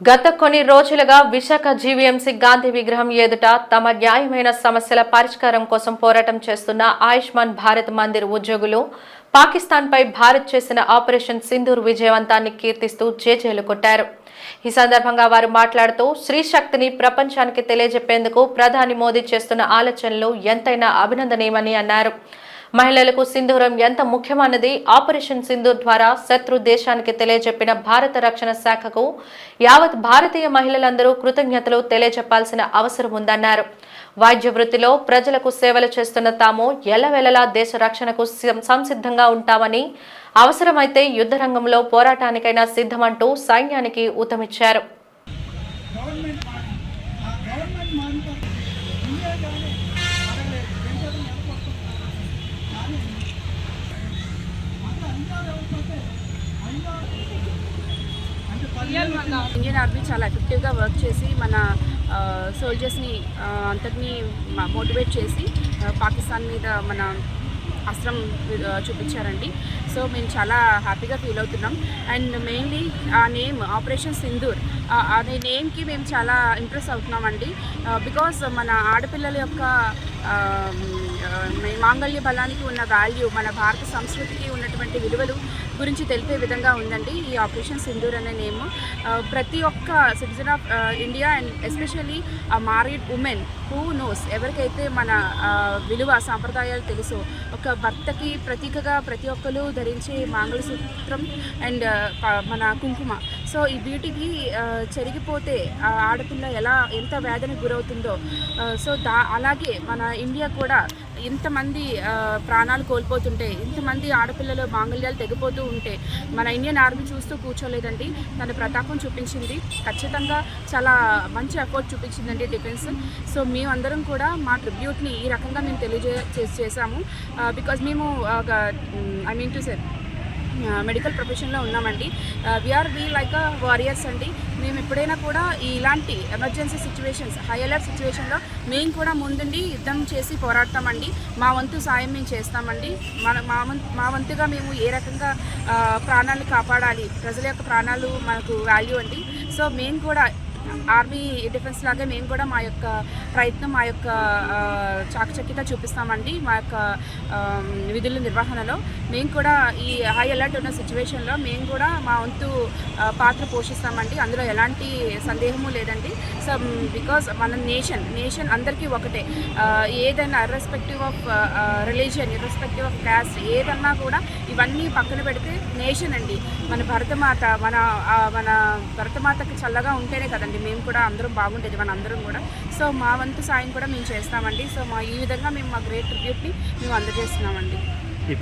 గత కొన్ని రోజులుగా విశాఖ జీవీఎంసీ గాంధీ విగ్రహం ఎదుట తమ న్యాయమైన సమస్యల పరిష్కారం కోసం పోరాటం చేస్తున్న ఆయుష్మాన్ భారత్ మందిర్ ఉద్యోగులు పాకిస్తాన్పై భారత్ చేసిన ఆపరేషన్ సింధూర్ విజయవంతాన్ని కీర్తిస్తూ జేజేలు కొట్టారు. ఈ సందర్భంగా వారు మాట్లాడుతూ స్త్రీ శక్తిని ప్రపంచానికి తెలియజెప్పేందుకు ప్రధాని మోదీ చేస్తున్న ఆలోచనలు ఎంతైనా అభినందనీయమని అన్నారు. మహిళలకు సింధూరం ఎంత ముఖ్యమన్నది ఆపరేషన్ సింధూర్ ద్వారా శత్రు దేశానికి తెలియజెప్పిన భారత రక్షణ శాఖకు యావత్ భారతీయ మహిళలందరూ కృతజ్ఞతలు తెలియజెప్పాల్సిన అవసరం ఉందన్నారు. వైద్య వృత్తిలో ప్రజలకు సేవలు చేస్తున్న తాము ఎల్లవెల్లలా దేశ రక్షణకు సం- సంసిద్ధంగా ఉంటామని అవసరమైతే యుద్ధ రంగంలో పోరాటానికైనా సిద్ధమంటూ సైన్యానికి ఊతమిచ్చారు గవర్నమెంట్ ఇండియన్ ఆర్మీ చాలా ఎఫెక్టివ్గా వర్క్ చేసి మన సోల్జర్స్ని అంతటినీ మోటివేట్ చేసి పాకిస్తాన్ మీద మన అస్త్రం చూపించారండి. సో మేము చాలా హ్యాపీగా ఫీల్ అవుతున్నాం. అండ్ మెయిన్లీ ఆ నేమ్ ఆపరేషన్ సింధూర్ అనే నేమ్కి మేము చాలా ఇంప్రెస్ అవుతున్నామండి. బికాస్ మన ఆడపిల్లల యొక్క మాంగళ్య బలానికి ఉన్న వాల్యూ మన భారత సంస్కృతికి ఉన్నటువంటి విలువలు గురించి తెలిపే విధంగా ఉందండి ఈ ఆపరేషన్ సింధూర్ అనే నేమ్. ప్రతి ఒక్క citizen of India and especially married women who knows ఎవరికైతే మన విలువ సాంప్రదాయాలు తెలుసో ఒక భర్తకి ప్రతీకగా ప్రతి ఒక్కరు ధరించే మంగళసూత్రం అండ్ మన కుంకుమ సో ఈ వీటికి చెరిగిపోతే ఆడపిల్ల ఎలా ఎంత వేదనకు గురవుతుందో. సో దా అలాగే మన ఇండియా కూడా ఇంతమంది ప్రాణాలు కోల్పోతుంటే ఇంతమంది ఆడపిల్లలు మాంగళ్యాలు తెగిపోతూ ఉంటే మన ఇండియన్ ఆర్మీ చూస్తూ కూర్చోలేదండి. తన ప్రతాపం చూపించింది. ఖచ్చితంగా చాలా మంచి ఎఫర్ట్ చూపించిందండి డిఫెన్స్. సో మేమందరం కూడా మా ట్రిబ్యూట్ని ఈ రకంగా మేము తెలియజే చేసాము. చేశాము బికాజ్ మేము I mean to sir medical ప్రొఫెషన్లో ఉన్నామండి. We are be like a warriors అండి. మేము ఎప్పుడైనా కూడా ఇలాంటి ఎమర్జెన్సీ సిచ్యువేషన్స్ హై అలర్ట్ సిచ్యువేషన్లో మేము కూడా ముందుండి యుద్ధం చేసి పోరాడతామండి. మా వంతు సాయం మేము చేస్తామండి. మన మా వంతు మా వంతుగా మేము ఏ రకంగా ఆ, ప్రాణాలు కాపాడాలి ప్రజల యొక్క ప్రాణాలు మనకు వాల్యూ అండి. సో మేము కూడా ఆర్మీ డిఫెన్స్ లాగే మేము కూడా మా యొక్క ప్రయత్నం మా యొక్క చాకచక్యత చూపిస్తామండి. మా యొక్క విధుల నిర్వహణలో మేము కూడా ఈ హై అలర్ట్ ఉన్న సిచ్యువేషన్లో మేము కూడా మా వంతు పాత్ర పోషిస్తామండి. అందులో ఎలాంటి సందేహము లేదండి. సో బికాజ్ మన నేషన్ నేషన్ అందరికీ ఒకటే. ఏదైనా irrespective of religion irrespective of caste ఏదన్నా కూడా ఇవన్నీ పక్కన పెడితే నేషన్ అండి. మన భరతమాత మన మన భరతమాతకి చల్లగా ఉంటేనే కదండి మేము కూడా అందరం బాగుండేది మన అందరం కూడా. సో మా వంతు సాయం కూడా మేము చేస్తామండి. సో మా ఈ విధంగా మేము మా గ్రేట్ ట్రిబ్యూట్ని మేము అందజేస్తున్నామండి.